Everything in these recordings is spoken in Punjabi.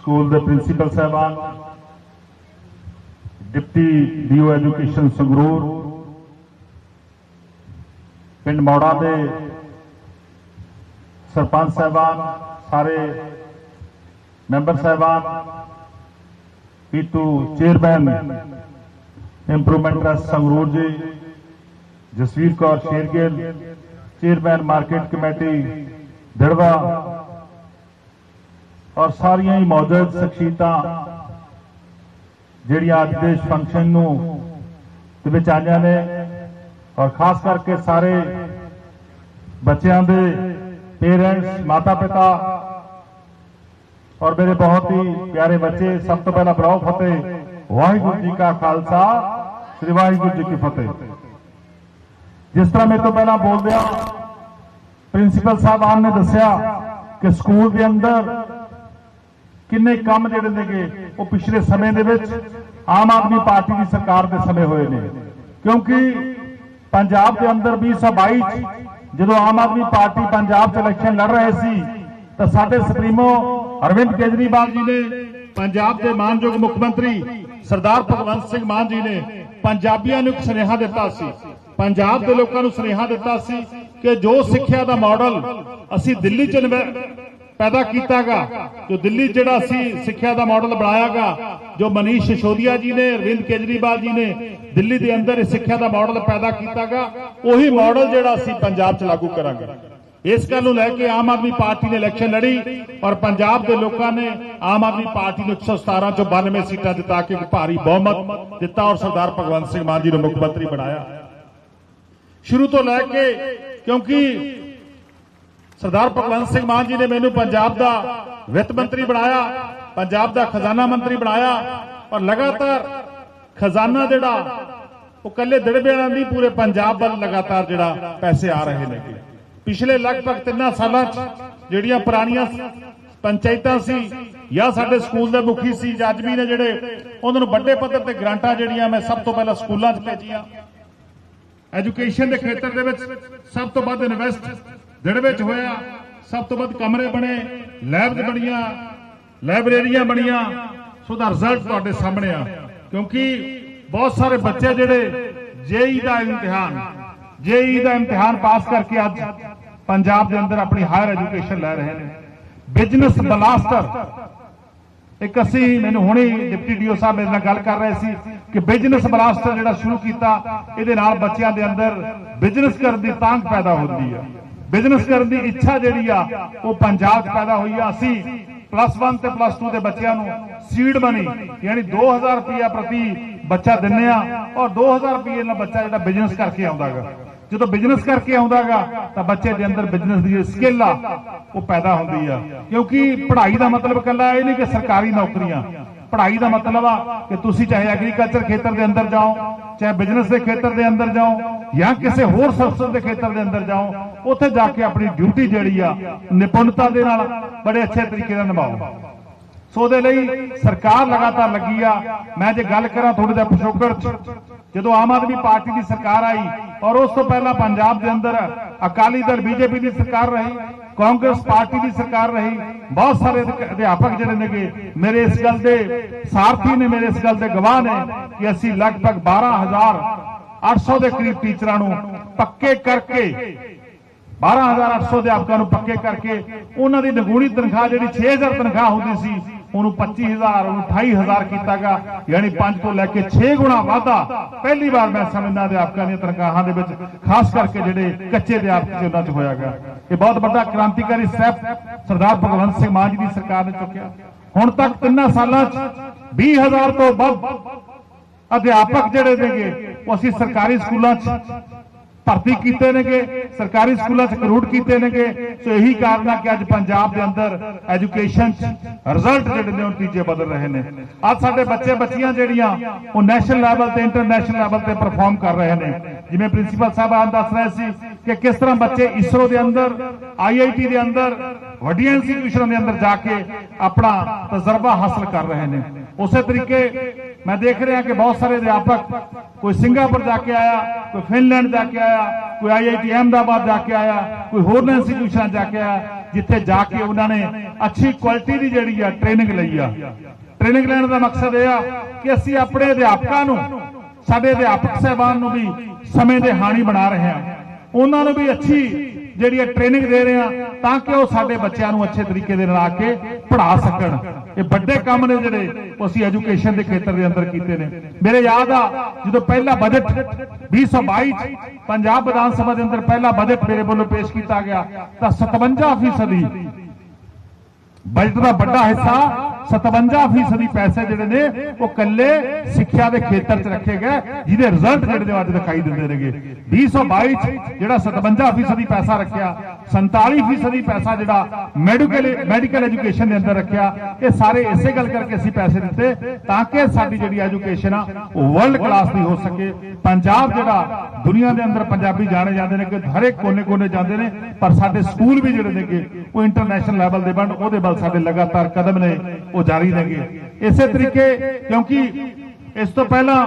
ਸਕੂਲ ਦੇ ਪ੍ਰਿੰਸੀਪਲ ਸਾਹਿਬਾਨ, ਡਿਪਟੀ ਡੀਓ ਐਜੂਕੇਸ਼ਨ ਸੰਗਰੂਰ, ਪਿੰਡ ਮੌੜਾ ਦੇ ਸਰਪੰਚ ਸਾਹਿਬਾਨ, ਸਾਰੇ ਮੈਂਬਰ ਸਾਹਿਬਾਨ ਪੀਟੂ chairman, improvement trust Sangrur ji, Jasvir Kaur Shergill, chairman market committee Darwa ਔਰ ਸਾਰੀਆਂ ਹੀ ਮੌਜੂਦ ਸ਼ਖਸੀਅਤਾਂ ਜਿਹੜੀਆਂ ਅੱਜ ਦੇ ਇਸ ਫੰਕਸ਼ਨ ਨੂੰ ਦੇ ਵਿੱਚ ਆਈਆਂ ਨੇ ਔਰ ਖਾਸ ਕਰਕੇ ਸਾਰੇ ਬੱਚਿਆਂ ਦੇ ਪੇਰੈਂਟਸ ਮਾਤਾ ਪਿਤਾ ਔਰ ਮੇਰੇ ਬਹੁਤ ਹੀ ਪਿਆਰੇ ਬੱਚੇ, ਸਭ ਤੋਂ ਪਹਿਲਾਂ ਬਰਾਓ ਫਤਿਹ, ਵਾਹਿਗੁਰੂ ਜੀ ਕਾ ਖਾਲਸਾ, ਸ੍ਰੀ ਵਾਹਿਗੁਰੂ ਜੀ ਕੀ ਫਤਿਹ। ਜਿਸ ਤਰ੍ਹਾਂ ਮੇਰੇ ਤੋਂ ਪਹਿਲਾਂ ਬੋਲਦਿਆਂ, ਪ੍ਰਿੰਸੀਪਲ ਸਾਹਿਬਾਨ ਨੇ ਦੱਸਿਆ ਕਿ ਸਕੂਲ ਦੇ ਅੰਦਰ ਕਿੰਨੇ ਕੰਮ ਜਿਹੜੇ ਨੇਗੇ, ਉਹ ਪਿਛਲੇ ਸਮੇਂ ਦੇ ਵਿੱਚ ਆਮ ਆਦਮੀ ਪਾਰਟੀ ਦੀ ਸਰਕਾਰ ਦੇ ਸਮੇਂ ਹੋਏ ਨੇ। ਕਿਉਂਕਿ ਪੰਜਾਬ ਦੇ ਅੰਦਰ 2022 ਜਦੋਂ ਆਮ ਆਦਮੀ ਪਾਰਟੀ ਪੰਜਾਬ 'ਚ ਇਲੈਕਸ਼ਨ ਲੜ ਰਹੇ ਸੀ, ਤਾਂ ਸਾਡੇ ਸੁਪਰੀਮੋ ਅਰਵਿੰਦ ਕੇਜਰੀਵਾਲ ਜੀ ਨੇ, ਪੰਜਾਬ ਦੇ ਮਾਨਯੋਗ ਮੁੱਖ ਮੰਤਰੀ ਸਰਦਾਰ ਭਗਵੰਤ ਸਿੰਘ ਮਾਨ ਜੀ ਨੇ ਪੰਜਾਬੀਆਂ ਨੂੰ ਇੱਕ ਸੁਨੇਹਾ ਦਿੱਤਾ ਸੀ। ਪੰਜਾਬ ਦੇ ਲੋਕਾਂ ਨੂੰ ਸੁਨੇਹਾ ਦਿੱਤਾ ਸੀ ਕਿ ਜੋ ਸਿੱਖਿਆ ਦਾ ਮਾਡਲ ਅਸੀਂ ਦਿੱਲੀ 'ਚ ਇਨਵੈ- ਪੈਦਾ ਕੀਤਾਗਾ, ਜੋ ਦਿੱਲੀ ਜਿਹੜਾ ਅਸੀਂ ਸਿੱਖਿਆ ਦਾ ਮਾਡਲ ਬਣਾਇਆਗਾ, ਜੋ ਮਨੀਸ਼ ਸਿਸੋਦੀਆ ਜੀ ਨੇ, ਅਰਵਿੰਦ ਕੇਜਰੀਵਾਲ ਜੀ ਨੇ ਦਿੱਲੀ ਦੇ ਅੰਦਰ ਇਹ ਸਿੱਖਿਆ ਦਾ ਮਾਡਲ ਪੈਦਾ ਕੀਤਾਗਾ, ਉਹੀ ਮਾਡਲ ਜਿਹੜਾ ਅਸੀਂ ਪੰਜਾਬ 'ਚ ਲਾਗੂ ਕਰਾਂਗੇ। ਇਸ ਗੱਲ ਨੂੰ ਲੈ ਕੇ ਆਮ ਆਦਮੀ ਪਾਰਟੀ ਨੇ ਇਲੈਕਸ਼ਨ ਲੜੀ, ਔਰ ਪੰਜਾਬ ਦੇ ਲੋਕਾਂ ਨੇ ਆਮ ਆਦਮੀ ਪਾਰਟੀ ਨੂੰ 117 ਚੋਂ 92 ਸੀਟਾਂ ਜਿਤਾ ਕੇ ਇੱਕ ਭਾਰੀ ਬਹੁਮਤ ਦਿੱਤਾ ਔਰ ਸਰਦਾਰ ਭਗਵੰਤ ਸਿੰਘ ਮਾਨ ਜੀ ਨੂੰ ਮੁੱਖ ਮੰਤਰੀ ਬਣਾਇਆ। ਸ਼ੁਰੂ ਤੋਂ ਲੈ ਕੇ, ਕਿਉਂਕਿ ਸਰਦਾਰ ਭਗਵੰਤ ਸਿੰਘ ਮਾਨ ਜੀ ਨੇ ਮੈਨੂੰ ਪੰਜਾਬ ਦਾ ਵਿੱਤ ਮੰਤਰੀ ਬਣਾਇਆ, ਪੰਜਾਬ ਦਾ ਖਜ਼ਾਨਾ ਮੰਤਰੀ ਬਣਾਇਆ, ਔਰ ਲਗਾਤਾਰ ਖਜ਼ਾਨਾ ਜਿਹੜਾ, ਉਹ ਕੱਲੇ ਦੜਬਿਆਂ ਨਹੀਂ, ਪੂਰੇ ਪੰਜਾਬ ਵੱਲ ਲਗਾਤਾਰ ਜਿਹੜਾ ਪੈਸੇ ਆ ਰਹੇ ਨੇ। ਪਿਛਲੇ ਲਗਭਗ ਤਿੰਨਾਂ ਸਾਲਾਂ 'ਚ ਜਿਹੜੀਆਂ ਪੁਰਾਣੀਆਂ ਪੰਚਾਇਤਾਂ ਸੀ, ਜਾਂ ਸਾਡੇ ਸਕੂਲ ਦੇ ਮੁਖੀ ਸੀ ਜੱਜ ਵੀ ਨੇ ਜਿਹੜੇ, ਉਹਨਾਂ ਨੂੰ ਵੱਡੇ ਪੱਧਰ ਤੇ ਗ੍ਰਾਂਟਾਂ ਜਿਹੜੀਆਂ ਮੈਂ ਸਭ ਤੋਂ ਪਹਿਲਾਂ ਸਕੂਲਾਂ 'ਚ ਭੇਜੀਆਂ। ਐਜੂਕੇਸ਼ਨ ਦੇ ਖੇਤਰ ਦੇ ਵਿੱਚ ਸਭ ਤੋਂ ਵੱਧ ਇਨਵੈਸਟ ਜਿਹੜੇ ਵਿੱਚ ਹੋਇਆ, ਸਭ ਤੋਂ ਵੱਧ ਕਮਰੇ ਬਣੇ ਲੈਬਸ ਬਣੀਆਂ, ਲਾਇਬ੍ਰੇਰੀਆਂ ਬਣੀਆਂ। ਸੋ ਦਾ ਰਿਜ਼ਲਟ ਤੁਹਾਡੇ ਸਾਹਮਣੇ ਆ। ਕਿਉਂਕਿ ਬਹੁਤ ਸਾਰੇ ਬੱਚੇ ਜਿਹੜੇ ਜੇਈ ਦਾ ਇਮਤਿਹਾਨ, ਜੇਈ ਦਾ ਇਮਤਿਹਾਨ ਪਾਸ ਕਰਕੇ ਅੱਜ ਪੰਜਾਬ ਦੇ ਅੰਦਰ ਆਪਣੀ ਹਾਇਰ ਐਜੂਕੇਸ਼ਨ ਲੈ ਰਹੇ ਨੇ। ਬਿਜ਼ਨਸ ਬਲਾਸਟਰ ਇੱਕ ਅਸੀਂ, ਮੈਨੂੰ ਹੁਣੇ ਡਿਪਟੀ ਡੀਓ ਸਾਹਿਬ ਮੇਰੇ ਨਾਲ ਗੱਲ ਕਰ ਰਹੇ ਸੀ ਕਿ ਬਿਜ਼ਨਸ ਬਲਾਸਟਰ ਜਿਹੜਾ ਸ਼ੁਰੂ ਕੀਤਾ, ਇਹਦੇ ਨਾਲ ਬੱਚਿਆਂ ਦੇ ਅੰਦਰ ਬਿਜ਼ਨਸ ਕਰਨ ਦੀ ਤਾਂਘ ਪੈਦਾ ਹੁੰਦੀ ਹੈ ਬਿਜ਼ਨਸ ਕਰਨ ਦੀ ਇੱਛਾ ਜਿਹੜੀ ਆ, ਉਹ ਪੰਜਾਬ 'ਚ ਪੈਦਾ ਹੋਈ ਆ। ਅਸੀਂ ਪਲੱਸ 1 ਤੇ ਪਲੱਸ 2 ਦੇ ਬੱਚਿਆਂ ਨੂੰ ਸੀਡ ਮਨੀ ਯਾਨੀ 2000 ਰੁਪਇਆ ਪ੍ਰਤੀ ਬੱਚਾ ਦਿੰਨੇ ਆ, ਔਰ 2000 ਰੁਪਏ ਨਾਲ ਬੱਚਾ ਜਿਹੜਾ ਬਿਜ਼ਨਸ ਕਰਕੇ ਆਉਂਦਾਗਾ ਜਦੋਂ ਬਿਜ਼ਨਸ ਕਰਕੇ ਆਉਂਦਾਗਾ ਤਾਂ ਬੱਚੇ ਦੇ ਅੰਦਰ ਬਿਜ਼ਨਸ ਦੀ ਸਕਿੱਲ ਆ, ਉਹ ਪੈਦਾ ਹੁੰਦੀ ਆ। ਕਿਉਂਕਿ ਪੜ੍ਹਾਈ ਦਾ ਮਤਲਬ ਕੱਲਾ ਇਹ ਨਹੀਂ ਕਿ ਸਰਕਾਰੀ ਨੌਕਰੀਆਂ ਪੜ੍ਹਾਈ ਦਾ ਮਤਲਬ ਆ ਕਿ ਤੁਸੀਂ ਚਾਹੇ ਐਗਰੀਕਲਚਰ ਖੇਤਰ ਦੇ ਅੰਦਰ ਜਾਓ, ਚਾਹੇ ਬਿਜ਼ਨਸ ਦੇ ਖੇਤਰ ਦੇ ਅੰਦਰ ਜਾਓ, ਜਾਂ ਕਿਸੇ ਹੋਰ ਸਰਵਿਸ ਦੇ ਖੇਤਰ ਦੇ ਅੰਦਰ ਜਾਓ, ਉੱਥੇ ਜਾ ਕੇ ਆਪਣੀ ਡਿਊਟੀ ਜਿਹੜੀ ਆ, ਨਿਪੁੰਨਤਾ ਦੇ ਨਾਲ ਬੜੇ ਅੱਛੇ ਤਰੀਕੇ ਨਾਲ ਨਿਭਾਓ। ਸੋ ਦੇ ਲਈ ਸਰਕਾਰ ਲਗਾਤਾਰ ਲੱਗੀ ਆ। ਮੈਂ ਜੇ ਗੱਲ ਕਰਾਂ ਥੋੜੀ ਦਾ ਪਿਛੋਕੜ ਚ, ਜਦੋਂ ਆਮ ਆਦਮੀ ਪਾਰਟੀ ਦੀ ਸਰਕਾਰ ਆਈ ਔਰ ਉਸ ਤੋਂ ਪਹਿਲਾਂ ਪੰਜਾਬ ਦੇ ਅੰਦਰ ਅਕਾਲੀ ਦਲ, ਬੀਜੇਪੀ ਦੀ ਸਰਕਾਰ ਰਹੀ ਕਾਂਗਰਸ ਪਾਰਟੀ ਦੀ ਸਰਕਾਰ ਰਹੀ, ਬਹੁਤ ਸਾਰੇ ਅਧਿਆਪਕ ਜਿਹੜੇ ਨੇਗੇ ਮੇਰੇ ਇਸ ਗੱਲ ਦੇ ਸਾਰਥੀ ਨੇ, ਮੇਰੇ ਇਸ ਗੱਲ ਦੇ ਗਵਾਹ ਨੇ ਕਿ ਅਸੀਂ ਲਗਭਗ 12000 800 ਦੇ ਕਰੀਬ ਟੀਚਰਾਂ ਨੂੰ ਪੱਕੇ ਕਰਕੇ 12800 ਅਧਿਆਪਕਾਂ ਨੂੰ ਪੱਕੇ ਕਰਕੇ, ਉਹਨਾਂ ਦੀ ਨਿਗੂਣੀ ਤਨਖਾਹ ਜਿਹੜੀ 6000 ਤਨਖਾਹ ਹੁੰਦੀ ਸੀ ਉਹਨੂੰ 25000 ਉਹਨੂੰ 28000 ਕੀਤਾਗਾ, ਯਾਨੀ 5 ਤੋਂ ਲੈ ਕੇ 6 ਗੁਣਾ ਵਾਧਾ। ਪਹਿਲੀ ਵਾਰ ਮੈਂ ਸਮਝਦਾ ਅਧਿਆਪਕਾਂ ਦੀਆਂ ਤਨਖਾਹਾਂ ਦੇ ਵਿੱਚ, ਖਾਸ ਕਰਕੇ ਜਿਹੜੇ ਕੱਚੇ ਅਧਿਆਪਕ ਸੀ ਉਹਨਾਂ 'ਚ ਹੋਇਆ ਹੋਇਆਗਾ। ਇਹ ਬਹੁਤ ਵੱਡਾ ਕ੍ਰਾਂਤੀਕਾਰੀ ਸਟੈਪ ਸਰਦਾਰ ਭਗਵੰਤ ਸਿੰਘ ਮਾਨ ਜੀ ਦੀ ਸਰਕਾਰ ਨੇ ਚੁੱਕਿਆ। ਹੁਣ ਤੱਕ ਤਿੰਨਾਂ ਸਾਲਾਂ 'ਚ 20000 ਤੋਂ ਵੱਧ ਅਧਿਆਪਕ ਜਿਹੜੇ ਨੇਗੇ, ਉਹ ਅਸੀਂ ਸਰਕਾਰੀ ਸਕੂਲਾਂ 'ਚ ਭਰਤੀ ਕੀਤੇ ਨੇਗੇ, ਸਰਕਾਰੀ ਸਕੂਲਾਂ 'ਚ ਕਰੂਟ ਕੀਤੇ ਨੇਗੇ। ਸੋ ਇਹੀ ਕਾਰਨ ਆ ਕਿ ਅੱਜ ਪੰਜਾਬ ਦੇ ਅੰਦਰ ਐਜੂਕੇਸ਼ਨ 'ਚ ਰਿਜ਼ਲਟ ਜਿਹੜੇ ਨੇ ਉਹ ਤੀਜੇ ਬਦਲ ਰਹੇ ਨੇ। ਅੱਜ ਸਾਡੇ ਬੱਚੇ ਬੱਚੀਆਂ ਜਿਹੜੀਆਂ, ਉਹ ਨੈਸ਼ਨਲ ਲੈਵਲ ਤੇ ਇੰਟਰਨੈਸ਼ਨਲ ਲੈਵਲ ਤੇ ਪਰਫਾਰਮ ਕਰ ਰਹੇ ਨੇ। ਜਿਵੇਂ ਪ੍ਰਿੰਸੀਪਲ ਸਾਹਿਬ ਆਨ ਦੱਸ ਰਹੇ ਸੀ ਕਿ ਕਿਸ ਤਰ੍ਹਾਂ ਬੱਚੇ ਇਸਰੋ ਦੇ ਅੰਦਰ ਆਈਆਈਟੀ ਦੇ ਅੰਦਰ, ਵੱਡੀਆਂ ਇੰਸਟੀਟਿਊਸ਼ਨਾਂ ਦੇ ਅੰਦਰ ਜਾ ਕੇ ਆਪਣਾ ਤਜਰਬਾ ਹਾਸਲ ਕਰ ਰਹੇ ਨੇ। ਉਸੇ ਤਰੀਕੇ ਮੈਂ ਦੇਖ ਰਿਹਾ ਕਿ ਬਹੁਤ ਸਾਰੇ ਅਧਿਆਪਕ ਕੋਈ ਸਿੰਗਾਪੁਰ ਜਾ ਕੇ ਆਇਆ, ਕੋਈ ਫਿਨਲੈਂਡ ਜਾ ਕੇ ਆਇਆ, ਕੋਈ ਆਈਆਈਟੀ ਅਹਿਮਦਾਬਾਦ ਜਾ ਕੇ ਆਇਆ, ਕੋਈ ਹੋਰ ਇੰਸਟੀਟਿਊਸ਼ਨ ਜਾ ਕੇ ਆਇਆ, ਜਿੱਥੇ ਜਾ ਕੇ ਉਹਨਾਂ ਨੇ ਅੱਛੀ ਕੁਆਲਿਟੀ ਦੀ ਜਿਹੜੀ ਆ ਟ੍ਰੇਨਿੰਗ ਲਈ ਆ। ਟ੍ਰੇਨਿੰਗ ਲੈਣ ਦਾ ਮਕਸਦ ਇਹ ਆ ਕਿ ਅਸੀਂ ਆਪਣੇ ਅਧਿਆਪਕਾਂ ਨੂੰ, ਸਾਡੇ ਅਧਿਆਪਕ ਸਹਿਬਾਨ ਨੂੰ ਵੀ ਸਮੇਂ ਦੇ ਹਾਣੀ ਬਣਾ ਰਹੇ ਹਾਂ। ਉਹਨਾਂ ਨੂੰ ਵੀ ਅੱਛੀ ਜਿਹੜੀ ਟ੍ਰੇਨਿੰਗ ਦੇ ਰਹੇ ਆ, ਤਾਂ ਕਿ ਉਹ ਸਾਡੇ ਬੱਚਿਆਂ ਨੂੰ ਅੱਛੇ ਤਰੀਕੇ ਦੇ ਨਾਲ ਆ ਕੇ ਪੜ੍ਹਾ ਸਕਣ। ਇਹ ਵੱਡੇ ਕੰਮ ਨੇ ਜਿਹੜੇ ਅਸੀਂ ਐਜੂਕੇਸ਼ਨ ਦੇ ਖੇਤਰ ਦੇ ਅੰਦਰ ਕੀਤੇ ਨੇ। ਮੇਰੇ ਯਾਦ ਆ, ਜਦੋਂ ਪਹਿਲਾ ਬਜਟ 2022 ਚ ਪੰਜਾਬ ਵਿਧਾਨ ਸਭਾ ਦੇ ਅੰਦਰ ਪਹਿਲਾ ਬਜਟ ਮੇਰੇ ਵੱਲੋਂ ਪੇਸ਼ ਕੀਤਾ ਗਿਆ, ਤਾਂ 57% ਬਜਟ ਦਾ ਵੱਡਾ ਹਿੱਸਾ 57% ਪੈਸੇ ਜਿਹੜੇ ਨੇ, ਉਹ ਕੱਲੇ ਸਿੱਖਿਆ ਦੇ ਖੇਤਰ 'ਚ ਰੱਖੇ ਗਏ, ਜਿਹਦੇ ਰਿਜ਼ਲਟ ਜਿਹੜੇ ਨੇ ਅੱਜ ਦਿਖਾਈ ਦਿੰਦੇ ਨੇਗੇ। 2022 'ਚ ਜਿਹੜਾ 57% ਪੈਸਾ ਰੱਖਿਆ 47% ਪੈਸਾ ਜਿਹੜਾ ਮੈਡੀਕਲ ਮੈਡੀਕਲ ਐਜੂਕੇਸ਼ਨ ਦੇ ਅੰਦਰ ਰੱਖਿਆ, ਇਹ ਸਾਰੇ ਇਸੇ ਗੱਲ ਕਰਕੇ ਅਸੀਂ ਪੈਸੇ ਦਿੱਤੇ ਤਾਂ ਕਿ ਸਾਡੀ ਜਿਹੜੀ ਐਜੂਕੇਸ਼ਨ ਆ, ਉਹ ਵਰਲਡ ਕਲਾਸ ਦੀ ਹੋ ਸਕੇ। ਪੰਜਾਬ ਜਿਹੜਾ ਦੁਨੀਆ ਦੇ ਅੰਦਰ ਪੰਜਾਬੀ ਜਾਣੇ ਜਾਂਦੇ ਨੇ ਕਿ ਹਰ ਕੋਨੇ-ਕੋਨੇ ਜਾਂਦੇ ਨੇ, ਪਰ ਸਾਡੇ ਸਕੂਲ ਵੀ ਜਿਹੜੇ ਨੇਗੇ, ਉਹ ਇੰਟਰਨੈਸ਼ਨਲ ਲੈਵਲ ਦੇ ਬਣ, ਉਹਦੇ ਵੱਲ ਸਾਡੇ ਲਗਾਤਾਰ ਕਦਮ ਨੇ, ਉਹ ਜਾਰੀ ਨੇਗੇ। ਇਸੇ ਤਰੀਕੇ ਕਿਉਂਕਿ ਇਸ ਤੋਂ ਪਹਿਲਾਂ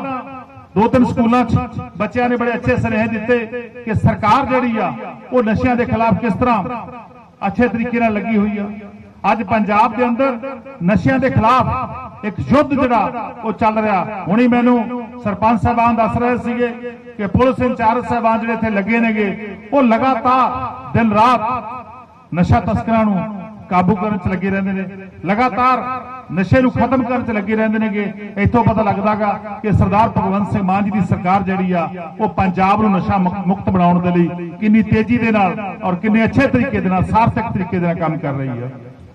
ਦੋ ਤਿੰਨ ਸਕੂਲਾਂ 'ਚ ਬੱਚਿਆਂ ਨੇ ਬੜੇ ਅੱਛੇ ਸੁਨੇਹੇ ਦਿੱਤੇ ਕਿ ਸਰਕਾਰ ਜਿਹੜੀ ਆ, ਉਹ ਨਸ਼ਿਆਂ ਦੇ ਖਿਲਾਫ ਕਿਸ ਤਰ੍ਹਾਂ ਅੱਛੇ ਤਰੀਕੇ ਨਾਲ ਲੱਗੀ ਹੋਈ ਆ। ਅੱਜ ਪੰਜਾਬ ਦੇ ਅੰਦਰ ਨਸ਼ਿਆਂ ਦੇ ਖਿਲਾਫ ਇੱਕ ਯੁੱਧ ਜਿਹੜਾ ਉਹ ਚੱਲ ਰਿਹਾ। ਹੁਣੀ ਮੈਨੂੰ ਸਰਪੰਚ ਸਾਹਿਬਾਨ ਦੱਸ ਰਹੇ ਸੀਗੇ ਕਿ ਪੁਲਿਸ ਇੰਚਾਰਜ ਸਾਹਿਬਾਨ ਜਿਹੜੇ ਇੱਥੇ ਲੱਗੇ ਨੇਗੇ, ਉਹ ਲਗਾਤਾਰ ਦਿਨ ਰਾਤ ਨਸ਼ਾ ਤਸਕਰਾਂ ਨੂੰ ਕਾਬੂ ਕਰਨ ਚ ਲੱਗੇ ਰਹਿੰਦੇ ਨੇ। ਲਗਾਤਾਰ ਨਸ਼ੇ ਨੂੰ ਖਤਮ ਕਰਨ ਚ ਲੱਗੇ ਰਹਿੰਦੇ ਨੇਗੇ। ਇੱਥੋਂ ਪਤਾ ਲੱਗਦਾਗਾ ਕਿ ਸਰਦਾਰ ਭਗਵੰਤ ਸਿੰਘ ਮਾਨ ਜੀ ਦੀ ਸਰਕਾਰ ਜਿਹੜੀ ਆ, ਉਹ ਪੰਜਾਬ ਨੂੰ ਨਸ਼ਾ ਮੁਕਤ ਬਣਾਉਣ ਦੇ ਲਈ ਕਿੰਨੀ ਤੇਜ਼ੀ ਦੇ ਨਾਲ ਔਰ ਕਿੰਨੇ ਅੱਛੇ ਤਰੀਕੇ ਦੇ ਨਾਲ, ਸਾਰਥਕ ਤਰੀਕੇ ਦੇ ਨਾਲ ਕੰਮ ਕਰ ਰਹੀ ਆ।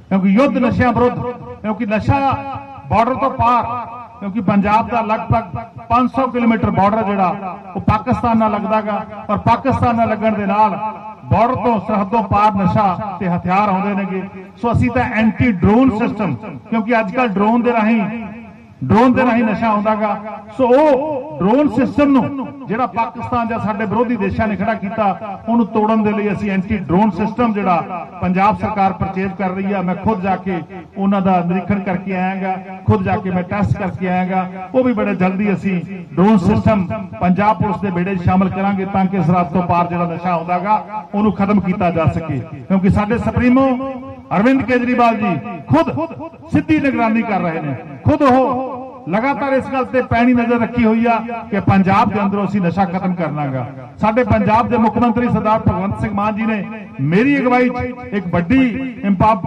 ਕਿਉਂਕਿ ਯੁੱਧ ਨਸ਼ਿਆਂ ਵਿਰੁੱਧ, ਕਿਉਂਕਿ ਨਸ਼ਾ ਬਾਰਡਰ ਤੋਂ ਪਾਰ, ਕਿਉਂਕਿ ਪੰਜਾਬ ਦਾ ਲਗਭਗ 500 ਕਿਲੋਮੀਟਰ ਬਾਰਡਰ ਜਿਹੜਾ, ਉਹ ਪਾਕਿਸਤਾਨ ਨਾਲ ਲੱਗਦਾਗਾ ਔਰ ਪਾਕਿਸਤਾਨ ਨਾਲ ਲੱਗਣ ਦੇ ਨਾਲ ਬਾਰਡਰ ਤੋਂ ਸਰਹੱਦੋਂ ਪਾਰ ਨਸ਼ਾ ਤੇ ਹਥਿਆਰ ਆਉਂਦੇ ਨੇਗੇ। ਸੋ ਅਸੀਂ ਤਾਂ ਐਂਟੀ ਡਰੋਨ ਸਿਸਟਮ ਕਿਉਂਕਿ ਅੱਜ ਕੱਲ ਡਰੋਨ ਦੇ ਰਾਹੀਂ ਡਰੋਨ ਦੇ ਰਾਹੀਂ ਨਸ਼ਾ ਆਉਂਦਾਗਾ। ਸੋ ਉਹ ਡਰੋਨ ਸਿਸਟਮ ਨੂੰ, ਜਿਹੜਾ ਪਾਕਿਸਤਾਨ ਜਾਂ ਸਾਡੇ ਵਿਰੋਧੀ ਦੇਸ਼ਾਂ ਨੇ ਖੜਾ ਕੀਤਾ, ਉਹਨੂੰ ਤੋੜਨ ਦੇ ਲਈ ਅਸੀਂ ਐਂਟੀ ਡਰੋਨ ਸਿਸਟਮ ਜਿਹੜਾ ਪੰਜਾਬ ਸਰਕਾਰ ਪਰਚੇਜ਼ ਕਰ ਰਹੀ ਆ, ਮੈਂ ਖੁਦ ਜਾ ਕੇ ਉਹਨਾਂ ਦਾ ਨਿਰੀਖਣ ਕਰਕੇ ਆਇਆਗਾ, ਖੁਦ ਜਾ ਕੇ ਮੈਂ ਟੈਸਟ ਕਰਕੇ ਆਇਆਗਾ। ਉਹ ਵੀ ਬੜੇ ਜਲਦੀ ਅਸੀਂ ਡਰੋਨ ਸਿਸਟਮ ਪੰਜਾਬ ਪੁਲਿਸ ਦੇ ਬੇੜੇ ਸ਼ਾਮਲ ਕਰਾਂਗੇ ਤਾਂ ਕਿ ਸਰਹੱਦ ਤੋਂ ਪਾਰ ਜਿਹੜਾ ਨਸ਼ਾ ਆਉਂਦਾਗਾ, ਉਹਨੂੰ ਖਤਮ ਕੀਤਾ ਜਾ ਸਕੇ। ਕਿਉਂਕਿ ਸਾਡੇ ਸੁਪਰੀਮੋ ਅਰਵਿੰਦ ਕੇਜਰੀਵਾਲ ਜੀ ਖੁਦ ਸਿੱਧੀ ਨਿਗਰਾਨੀ ਕਰ ਰਹੇ ਨੇ। ਖੁਦ ਉਹ ਲਗਾਤਾਰ ਇਸ ਗੱਲ ਤੇ ਪੈਣੀ ਨਜ਼ਰ ਰੱਖੀ ਹੋਈ ਆ ਕਿ ਪੰਜਾਬ ਦੇ ਅੰਦਰੋਂ ਅਸੀਂ ਨਸ਼ਾ ਖਤਮ ਕਰਨਾਗਾ। ਸਾਡੇ ਪੰਜਾਬ ਦੇ ਮੁੱਖ ਮੰਤਰੀ ਸਰਦਾਰ ਭਗਵੰਤ ਸਿੰਘ ਮਾਨ ਜੀ ਨੇ ਮੇਰੀ ਅਗਵਾਈ 'ਚ ਇੱਕ ਵੱਡੀ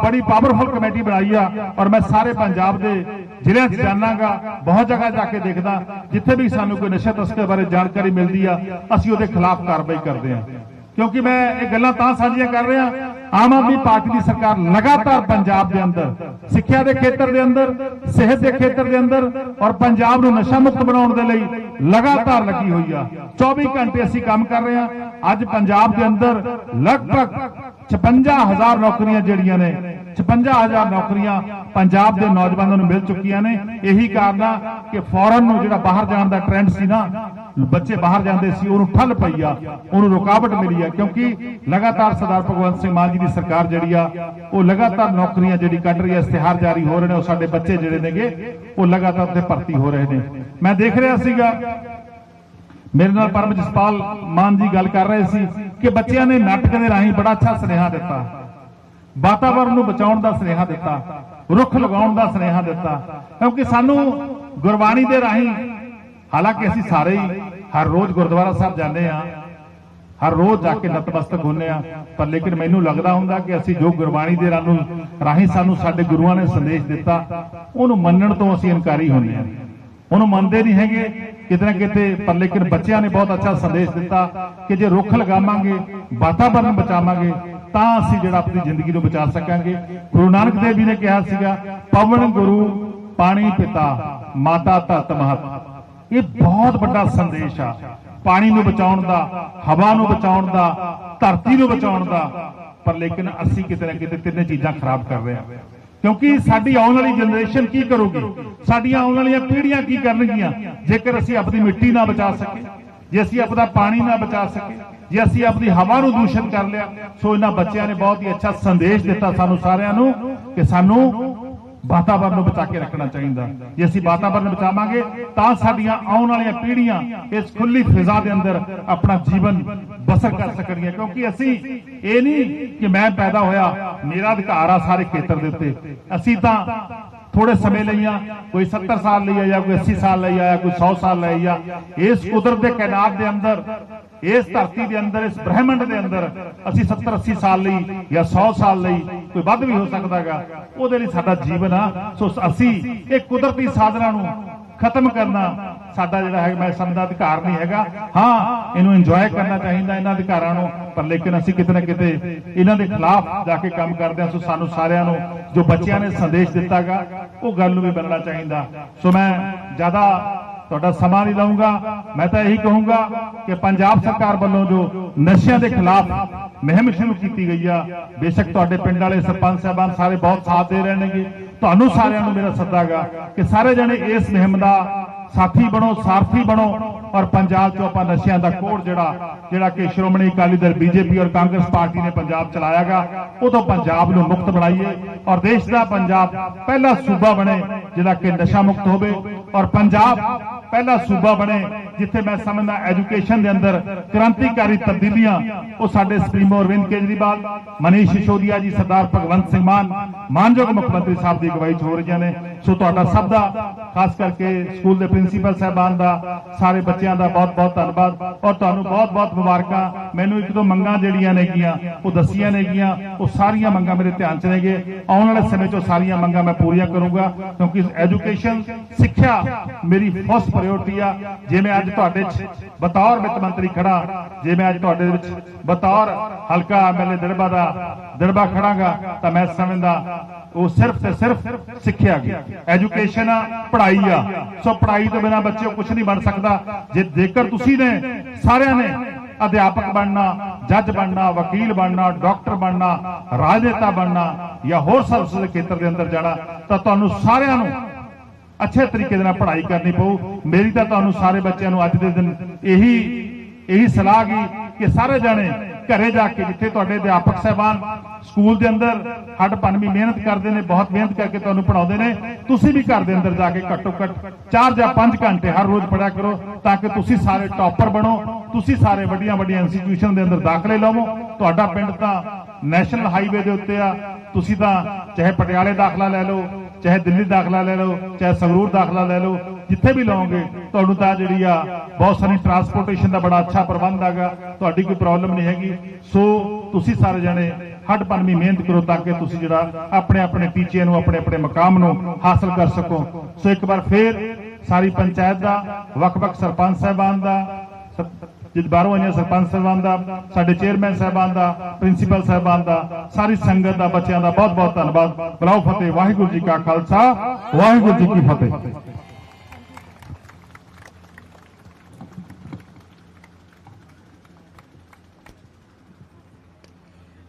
ਬੜੀ ਪਾਵਰਫੁਲ ਕਮੇਟੀ ਬਣਾਈ ਆ ਔਰ ਮੈਂ ਸਾਰੇ ਪੰਜਾਬ ਦੇ ਜ਼ਿਲ੍ਹਿਆਂ 'ਚ ਜਾਣਾਗਾ, ਬਹੁਤ ਜਗ੍ਹਾ ਜਾ ਕੇ ਦੇਖਦਾ, ਜਿੱਥੇ ਵੀ ਸਾਨੂੰ ਕੋਈ ਨਸ਼ਾ ਤਸਕਰ ਬਾਰੇ ਜਾਣਕਾਰੀ ਮਿਲਦੀ ਆ, ਅਸੀਂ ਉਹਦੇ ਖਿਲਾਫ ਕਾਰਵਾਈ ਕਰਦੇ ਹਾਂ ਕਿਉਂਕਿ ਮੈਂ ਇਹ ਗੱਲਾਂ ਤਾਂ ਸਾਂਝੀਆਂ ਕਰ ਰਿਹਾ ਆਮ ਆਦਮੀ ਪਾਰਟੀ ਦੀ ਸਰਕਾਰ ਲਗਾਤਾਰ ਪੰਜਾਬ ਦੇ ਅੰਦਰ, ਸਿੱਖਿਆ ਦੇ ਖੇਤਰ ਦੇ ਅੰਦਰ, ਸਿਹਤ ਦੇ ਖੇਤਰ ਦੇ ਅੰਦਰ ਔਰ ਪੰਜਾਬ ਨੂੰ ਨਸ਼ਾ ਮੁਕਤ ਬਣਾਉਣ ਦੇ ਲਈ ਲਗਾਤਾਰ ਲੱਗੀ ਹੋਈ ਆ। 24 ਘੰਟੇ ਅਸੀਂ ਕੰਮ ਕਰ ਰਹੇ ਹਾਂ ਅੱਜ ਪੰਜਾਬ ਦੇ ਅੰਦਰ ਲਗਭਗ 56000 ਨੌਕਰੀਆਂ ਜਿਹੜੀਆਂ ਨੇ 56000 ਨੌਕਰੀਆਂ ਪੰਜਾਬ ਦੇ ਨੌਜਵਾਨਾਂ ਨੂੰ ਮਿਲ ਚੁੱਕੀਆਂ ਨੇ। ਇਹੀ ਕਾਰਨ ਆ ਕਿ ਫੌਰਨ ਨੂੰ ਜਿਹੜਾ ਬਾਹਰ ਜਾਣ ਦਾ ਟ੍ਰੈਂਡ ਸੀ ਨਾ ਬੱਚੇ ਬਾਹਰ ਜਾਂਦੇ ਸੀ, ਉਹਨੂੰ ਠੱਲ ਪਈ ਆ, ਉਹਨੂੰ ਰੁਕਾਵਟ ਮਿਲੀ ਆ, ਕਿਉਂਕਿ ਲਗਾਤਾਰ ਸਰਦਾਰ ਭਗਵੰਤ ਸਿੰਘ ਮਾਨ ਜੀ ਦੀ ਸਰਕਾਰ ਜਿਹੜੀ ਆ, ਉਹ ਲਗਾਤਾਰ ਨੌਕਰੀਆਂ ਜਿਹੜੀ ਕੱਢ ਰਹੀ ਹੈ ਇਸ਼ਤਿਹਾਰ ਜਾਰੀ ਹੋ ਰਹੇ ਨੇ, ਉਹ ਸਾਡੇ ਬੱਚੇ ਜਿਹੜੇ ਨੇਗੇ, ਉਹ ਲਗਾਤਾਰ ਉੱਥੇ ਭਰਤੀ ਹੋ ਰਹੇ ਨੇ। ਮੈਂ ਦੇਖ ਰਿਹਾ ਸੀਗਾ, ਮੇਰੇ ਨਾਲ ਪਰਮ ਜਸਪਾਲ ਮਾਨ ਜੀ ਗੱਲ ਕਰ ਰਹੇ ਸੀ ਕਿ ਬੱਚਿਆਂ ਨੇ ਨਾਟਕ ਦੇ ਰਾਹੀਂ ਬੜਾ ਅੱਛਾ ਸੁਨੇਹਾ ਦਿੱਤਾ। ਵਾਤਾਵਰਣ ਨੂੰ ਬਚਾਉਣ ਦਾ ਸੁਨੇਹਾ ਦਿੱਤਾ, ਰੁੱਖ ਲਗਾਉਣ ਦਾ ਸੁਨੇਹਾ ਦਿੱਤਾ, ਕਿਉਂਕਿ ਸਾਨੂੰ ਗੁਰਬਾਣੀ ਦੇ ਰਾਹੀਂ ਹਾਲਾਂਕਿ ਅਸੀਂ ਸਾਰੇ ਹੀ ਹਰ ਰੋਜ਼ ਗੁਰਦੁਆਰਾ ਸਾਹਿਬ ਜਾਂਦੇ ਆ ਹਰ ਰੋਜ਼ ਜਾ ਕੇ ਨਤਮਸਤਕ ਹੁੰਨੇ ਆ ਪਰ ਲੇਕਿਨ ਮੈਨੂੰ ਲੱਗਦਾ ਹੁੰਦਾ ਕਿ ਅਸੀਂ ਜੋ ਗੁਰਬਾਣੀ ਦੇ ਰਾਹੀਂ ਰਾਹੀਂ ਸਾਨੂੰ ਸਾਡੇ ਗੁਰੂਆਂ ਨੇ ਸੰਦੇਸ਼ ਦਿੱਤਾ, ਉਹਨੂੰ ਮੰਨਣ ਤੋਂ ਅਸੀਂ ਇਨਕਾਰੀ ਹੁੰਨੇ ਆ ਉਹਨੂੰ ਮੰਨਦੇ ਨਹੀਂ ਹੈਗੇ, ਕਿਤੇ ਨਾ ਕਿਤੇ, ਪਰ ਲੇਕਿਨ ਬੱਚਿਆਂ ਨੇ ਬਹੁਤ ਅੱਛਾ ਸੰਦੇਸ਼ ਦਿੱਤਾ ਕਿ ਜੇ ਰੁੱਖ ਲਗਾਵਾਂਗੇ ਵਾਤਾਵਰਣ ਬਚਾਵਾਂਗੇ, ਤਾਂ ਅਸੀਂ ਜਿਹੜਾ ਆਪਣੀ ਜ਼ਿੰਦਗੀ ਨੂੰ ਬਚਾ ਸਕਾਂਗੇ। ਗੁਰੂ ਨਾਨਕ ਦੇਵ ਜੀ ਨੇ ਕਿਹਾ ਸੀਗਾ, ਪਵਨ ਗੁਰੂ ਪਾਣੀ ਪਿਤਾ, ਮਾਤਾ ਧਰਤ ਮਹਤ। ਇਹ ਬਹੁਤ ਵੱਡਾ ਸੰਦੇਸ਼ ਆ। ਪਾਣੀ ਨੂੰ ਬਚਾਉਣ ਦਾ, ਹਵਾ ਨੂੰ ਬਚਾਉਣ ਦਾ, ਧਰਤੀ ਨੂੰ ਬਚਾਉਣ ਦਾ। ਪਰ ਲੇਕਿਨ ਅਸੀਂ ਕਿਤੇ ਨਾ ਕਿਤੇ ਤਿੰਨੇ ਚੀਜ਼ਾਂ ਖਰਾਬ ਕਰ ਰਹੇ ਹਾਂ ਕਿਉਂਕਿ ਸਾਡੀ ਆਉਣ ਵਾਲੀ ਜਨਰੇਸ਼ਨ ਕੀ ਕਰੂਗੀ? ਸਾਡੀਆਂ ਆਉਣ ਵਾਲੀਆਂ ਪੀੜ੍ਹੀਆਂ ਕੀ ਕਰਨਗੀਆਂ? ਜੇਕਰ ਅਸੀਂ ਆਪਣੀ ਮਿੱਟੀ ਨਾ ਬਚਾ ਸਕੇ ਜੇ ਅਸੀਂ ਆਪਣਾ ਪਾਣੀ ਨਾ ਬਚਾ ਸਕੇ ਜੇ ਅਸੀਂ ਆਪਣੀ ਹਵਾ ਨੂੰ ਦੂਸ਼ਣ ਕਰ ਲਿਆ, ਸੋ ਇਹਨਾਂ ਬੱਚਿਆਂ ਨੇ ਬਹੁਤ ਹੀ ਅੱਛਾ ਸੰਦੇਸ਼ ਦਿੱਤਾ ਸਾਨੂੰ ਸਾਰਿਆਂ ਨੂੰ ਕਿ ਸਾਨੂੰ ਵਾਤਾਵਰਨ ਨੂੰ ਬਚਾ ਕੇ ਰੱਖਣਾ ਚਾਹੀਦਾ। ਜੇ ਅਸੀਂ ਵਾਤਾਵਰਨ ਬਚਾਵਾਂਗੇ, ਤਾਂ ਸਾਡੀਆਂ ਆਉਣ ਵਾਲੀਆਂ ਪੀੜ੍ਹੀਆਂ ਇਸ ਖੁੱਲੀ ਫਿਜ਼ਾ ਦੇ ਅੰਦਰ ਆਪਣਾ ਜੀਵਨ ਬਸਰ ਕਰ ਸਕਣਗੀਆਂ। ਕਿਉਂਕਿ ਅਸੀਂ ਇਹ ਨਹੀਂ ਕਿ ਮੈਂ ਪੈਦਾ ਹੋਇਆ, ਮੇਰਾ ਅਧਿਕਾਰ ਆ ਸਾਰੇ ਖੇਤਰ ਦੇ ਉੱਤੇ। ਅਸੀਂ ਤਾਂ ਥੋੜੇ ਸਮੇਂ ਲਈ ਆ, ਕੋਈ 70 ਸਾਲ ਲਈ ਆ ਜਾਂ ਕੋਈ 80 ਸਾਲ ਲਈ ਆਇਆ ਕੋਈ 100 ਸਾਲ ਲਈ ਆ, ਇਸ ਕੁਦਰਤ ਦੇ ਕਾਇਨਾਤ ਦੇ ਅੰਦਰ ਇਸ ਧਰਤੀ ਦੇ ਅੰਦਰ, ਇਸ ਬ੍ਰਹਿਮੰਡ ਦੇ ਅੰਦਰ ਅਸੀਂ 70 80 ਸਾਲ ਲਈ ਜਾਂ 100 ਸਾਲ ਲਈ ਕੋਈ ਵੱਧ ਵੀ ਹੋ ਸਕਦਾਗਾ ਉਹਦੇ ਲਈ ਸਾਡਾ ਜੀਵਨ ਆ। ਸੋ ਅਸੀਂ ਇਹ ਕੁਦਰਤੀ ਸਾਧਨਾਂ ਨੂੰ ਖਤਮ ਕਰਨਾ ਸਾਡਾ ਜਿਹੜਾ ਹੈ ਮੈਂ ਸਮਝਦਾ ਅਧਿਕਾਰ ਨਹੀਂ ਹੈਗਾ। ਹਾਂ, ਇਹਨੂੰ ਇੰਜੋਏ ਕਰਨਾ ਚਾਹੀਦਾ ਇਹਨਾਂ ਅਧਿਕਾਰਾਂ ਨੂੰ, ਪਰ ਲੇਕਿਨ ਅਸੀਂ ਕਿਤੇ ਨਾ ਕਿਤੇ ਇਹਨਾਂ ਦੇ ਖਿਲਾਫ ਜਾ ਕੇ ਕੰਮ ਕਰਦੇ ਹਾਂ। ਸੋ ਸਾਨੂੰ ਸਾਰਿਆਂ ਨੂੰ, ਜੋ ਬੱਚਿਆਂ ਨੇ ਸੰਦੇਸ਼ ਦਿੱਤਾਗਾ ਉਹ ਗੱਲ ਨੂੰ ਵੀ ਮੰਨਣਾ ਚਾਹੀਦਾ। ਸੋ ਮੈਂ ਜ਼ਿਆਦਾ ਤੁਹਾਡਾ ਸਮਾਂ ਨਹੀਂ ਲਵਾਂਗਾ ਮੈਂ ਤਾਂ ਇਹੀ ਕਹੂੰਗਾ ਕਿ ਪੰਜਾਬ ਸਰਕਾਰ ਵੱਲੋਂ ਜੋ ਨਸ਼ਿਆਂ ਦੇ ਖਿਲਾਫ ਮੁਹਿੰਮ ਸ਼ੁਰੂ ਕੀਤੀ ਗਈ ਆ, ਬੇਸ਼ੱਕ ਤੁਹਾਡੇ ਪਿੰਡ ਵਾਲੇ ਸਰਪੰਚ ਸਾਹਿਬਾਨ ਸਾਰੇ ਬਹੁਤ ਸਾਥ ਦੇ ਰਹੇ ਨੇਗੇ। ਤੁਹਾਨੂੰ ਸਾਰਿਆਂ ਨੂੰ ਮੇਰਾ ਸੱਦਾਗਾ ਕਿ ਸਾਰੇ ਜਣੇ ਇਸ ਮੁਹਿੰਮ ਦਾ ਸਾਥੀ ਬਣੋ, ਸਾਰਥੀ ਬਣੋ ਔਰ ਪੰਜਾਬ 'ਚੋਂ ਆਪਾਂ ਨਸ਼ਿਆਂ ਦਾ ਕੋੜ ਜਿਹੜਾ ਜਿਹੜਾ ਕਿ ਸ਼੍ਰੋਮਣੀ ਅਕਾਲੀ ਦਲ, ਬੀਜੇਪੀ ਔਰ ਕਾਂਗਰਸ ਪਾਰਟੀ ਨੇ ਪੰਜਾਬ ਚਲਾਇਆਗਾ ਤੋਂ ਪੰਜਾਬ ਨੂੰ ਮੁਕਤ ਬਣਾਈਏ ਔਰ ਦੇਸ਼ ਦਾ ਪੰਜਾਬ ਪਹਿਲਾ ਸੂਬਾ ਬਣੇ, ਜਿਹੜਾ ਕਿ ਨਸ਼ਾ ਮੁਕਤ ਹੋਵੇ ਔਰ ਪੰਜਾਬ ਪਹਿਲਾ ਸੂਬਾ ਬਣੇ। ਜਿੱਥੇ ਮੈਂ ਸਮਝਦਾ ਐਜੂਕੇਸ਼ਨ ਦੇ ਅੰਦਰ ਕ੍ਰਾਂਤੀਕਾਰੀ ਤਬਦੀਲੀਆਂ, ਉਹ ਸਾਡੇ ਸੁਪਰੀਮੋ ਅਰਵਿੰਦ ਕੇਜਰੀਵਾਲ, ਮਨੀਸ਼ ਸਿਸੋਦੀਆ ਜੀ, ਸਰਦਾਰ ਭਗਵੰਤ ਸਿੰਘ ਮਾਨ, ਮਾਨਯੋਗ ਮੁੱਖ ਮੰਤਰੀ ਸਾਹਿਬ ਦੀ ਅਗਵਾਈ 'ਚ ਹੋ ਰਹੀਆਂ ਨੇ। ਸੋ ਤੁਹਾਡਾ ਸਭ ਦਾ, ਖਾਸ ਕਰਕੇ ਸਕੂਲ ਦੇ ਪ੍ਰਿੰਸੀਪਲ ਸਾਹਿਬਾਨ ਦਾ, ਸਾਰੇ ਬੱਚਿਆਂ ਦਾ ਬਹੁਤ-ਬਹੁਤ ਧੰਨਵਾਦ। ਔਰ ਤੁਹਾਨੂੰ ਬਹੁਤ-ਬਹੁਤ ਮੁਬਾਰਕਾਂ। ਮੈਨੂੰ ਇੱਕ ਦੋ ਮੰਗਾਂ ਜਿਹੜੀਆਂ ਨੇਗੀਆਂ, ਉਹ ਦੱਸੀਆਂ ਨੇਗੀਆਂ। ਉਹ ਸਾਰੀਆਂ ਮੰਗਾਂ ਮੇਰੇ ਧਿਆਨ 'ਚ ਨੇਗੇ। ਆਉਣ ਵਾਲੇ ਸਮੇਂ 'ਚ ਸਾਰੀਆਂ ਮੰਗਾਂ ਮੈਂ ਪੂਰੀਆਂ ਕਰੂੰਗਾ। ਕਿਉਂਕਿ ਐਜੂਕੇਸ਼ਨ, ਸਿੱਖਿਆ ਮੇਰੀ ਫਸਟ ਪ੍ਰਾਇੋਰਟੀ ਆ। ਜਿਵੇਂ ਅੱਜ ਤੁਹਾਡੇ 'ਚ ਬਤੌਰ ਵਿੱਤ ਮੰਤਰੀ ਖੜਾ। ਜਿਵੇਂ ਅੱਜ ਤੁਹਾਡੇ ਵਿੱਚ ਬਤੌਰ ਹਲਕਾ ਐਮਐਲਏ ਦਰਬਾ ਦਾ ਦਰਬਾ ਖੜਾਗਾ, ਤਾਂ ਮੈਂ ਸਮਝਦਾ ਉਹ ਸਿਰਫ ਤੇ ਸਿਰਫ ਸਿੱਖਿਆ ਗਈ ਐਜੂਕੇਸ਼ਨ ਆ, ਪੜ੍ਹਾਈ ਆ। ਸੋ ਪੜ੍ਹਾਈ ਤੋਂ ਬਿਨਾ ਬੱਚੇ ਕੁਝ ਨਹੀਂ ਬਣ ਸਕਦਾ। ਜੇ ਜੇਕਰ ਤੁਸੀਂ ਨੇ, ਸਾਰਿਆਂ ਨੇ ਅਧਿਆਪਕ ਬਣਨਾ, ਜੱਜ ਬਣਨਾ, ਵਕੀਲ ਬਣਨਾ, ਡਾਕਟਰ ਬਣਨਾ, ਰਾਜਨੇਤਾ ਬਣਨਾ ਜਾਂ ਹੋਰ ਸਰਵਿਸ ਦੇ ਖੇਤਰ ਦੇ ਅੰਦਰ ਜਾਣਾ, ਤਾਂ ਤੁਹਾਨੂੰ ਸਾਰਿਆਂ ਨੂੰ ਅੱਛੇ ਤਰੀਕੇ ਦੇ ਨਾਲ ਪੜ੍ਹਾਈ ਕਰਨੀ ਪਊ। ਮੇਰੀ ਤਾਂ ਤੁਹਾਨੂੰ ਸਾਰੇ ਬੱਚਿਆਂ ਨੂੰ ਅੱਜ ਦੇ ਦਿਨ ਇਹੀ ਇਹੀ ਸਲਾਹ ਗਈ ਕਿ ਸਾਰੇ ਜਾਣੇ ਘਰੇ ਜਾ ਕੇ ਜਿੱਥੇ ਤੁਹਾਡੇ ਅਧਿਆਪਕ ਸਹਿਬਾਨ ਸਕੂਲ ਦੇ ਅੰਦਰ ਹੱਡ ਪੰਨਵੀਂ ਮਿਹਨਤ ਕਰਦੇ ਨੇ, ਬਹੁਤ ਮਿਹਨਤ ਕਰਕੇ ਤੁਹਾਨੂੰ ਪੜਾਉਂਦੇ ਨੇ, ਤੁਸੀਂ ਵੀ ਘਰ ਦੇ ਅੰਦਰ ਜਾ ਕੇ ਘੱਟੋ ਘੱਟ 4 ਜਾਂ 5 ਘੰਟੇ ਹਰ ਰੋਜ਼ ਪੜਿਆ ਕਰੋ ਤਾਂ ਕਿ ਤੁਸੀਂ ਸਾਰੇ ਟੌਪਰ ਬਣੋ, ਤੁਸੀਂ ਸਾਰੇ ਵੱਡੀਆਂ ਵੱਡੀਆਂ ਇੰਸਟੀਚਿਊਸ਼ਨ ਦੇ ਅੰਦਰ ਦਾਖਲੇ ਲਵੋ। ਤੁਹਾਡਾ ਪਿੰਡ ਤਾਂ ਨੈਸ਼ਨਲ ਹਾਈਵੇ ਦੇ ਉੱਤੇ ਆ, ਤੁਸੀਂ ਤਾਂ ਚਾਹੇ ਪਟਿਆਲੇ ਦਾਖਲਾ ਲੈ ਲਓ ਚਾਹੇ ਦਿੱਲੀ ਦਾਖਲਾ ਲੈ ਲਓ, ਚਾਹੇ ਸੰਗਰੂਰ ਦਾਖਲਾ ਲੈ ਲਓ, ਜਿੱਥੇ ਵੀ ਲਓਗੇ, ਤੁਹਾਨੂੰ ਤਾਂ ਜਿਹੜੀ ਆ ਬਹੁਤ ਸਾਰੀ ਟਰਾਂਸਪੋਰਟੇਸ਼ਨ ਦਾ ਬੜਾ ਅੱਛਾ ਪ੍ਰਬੰਧ ਹੈਗਾ, ਤੁਹਾਡੀ ਕੋਈ ਪ੍ਰੋਬਲਮ ਨਹੀਂ ਹੈਗੀ। ਸੋ ਤੁਸੀਂ ਸਾਰੇ ਜਣੇ ਹੱਡ ਪੰਨਵੀਂ ਮਿਹਨਤ ਕਰੋ ਤਾਂ ਕਿ ਤੁਸੀਂ ਜਿਹੜਾ ਆਪਣੇ ਆਪਣੇ ਟੀਚੇ ਨੂੰ, ਆਪਣੇ ਆਪਣੇ ਮਕਾਮ ਨੂੰ ਹਾਸਲ ਕਰ ਸਕੋ। ਸੋ ਇੱਕ ਵਾਰ ਫੇਰ ਸਾਰੀ ਪੰਚਾਇਤ ਦਾ, ਵੱਖ-ਵੱਖ ਸਰਪੰਚ ਸਾਹਿਬਾਨ ਦਾ ਸ- ਜਿਸ ਬਾਹਰੋਂ ਆਈਆਂ ਸਰਪੰਚ ਸਾਹਿਬਾਨ ਦਾ ਸਾਡੇ ਚੇਅਰਮੈਨ ਸਾਹਿਬਾਨ ਦਾ ਪ੍ਰਿੰਸੀਪਲ ਸਾਹਿਬਾਨ ਦਾ ਸਾਰੀ ਸੰਗਤ ਦਾ ਬੱਚਿਆਂ ਦਾ ਬਹੁਤ ਬਹੁਤ ਧੰਨਵਾਦ ਬਲਾਉ ਫਤਿਹ ਵਾਹਿਗੁਰੂ ਜੀ ਕਾ ਖਾਲਸਾ ਵਾਹਿਗੁਰੂ ਜੀ ਕੀ ਫਤਿਹ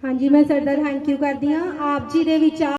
ਹਾਂਜੀ ਮੈਂ ਸਰ ਦਾ ਥੈਂਕ ਯੂ ਕਰਦੀ ਹਾਂ ਆਪ ਜੀ ਦੇ ਵਿਚਾਰ